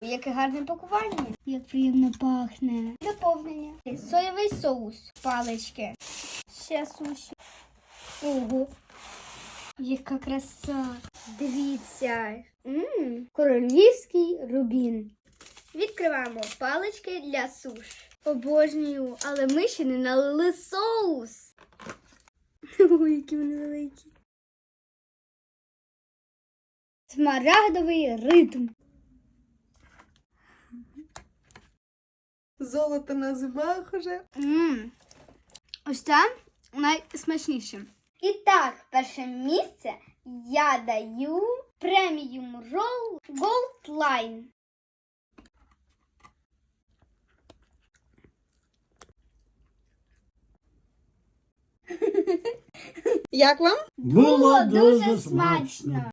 Яке гарне пакування. Як приємно пахне. Доповнення. Соєвий соус. Палички. Ще суші. Ого. Яка краса. Дивіться. Мм, королівський рубін. Відкриваємо палички для суш. Обожнюю, але ми ще не налили соус. Ой, які вони великі. Смарагдовий ритм. Золото на зубах уже. Мм. Ось це найсмачніше. І так, перше місце я даю преміум рол Gold Line. Як вам? Було дуже смачно.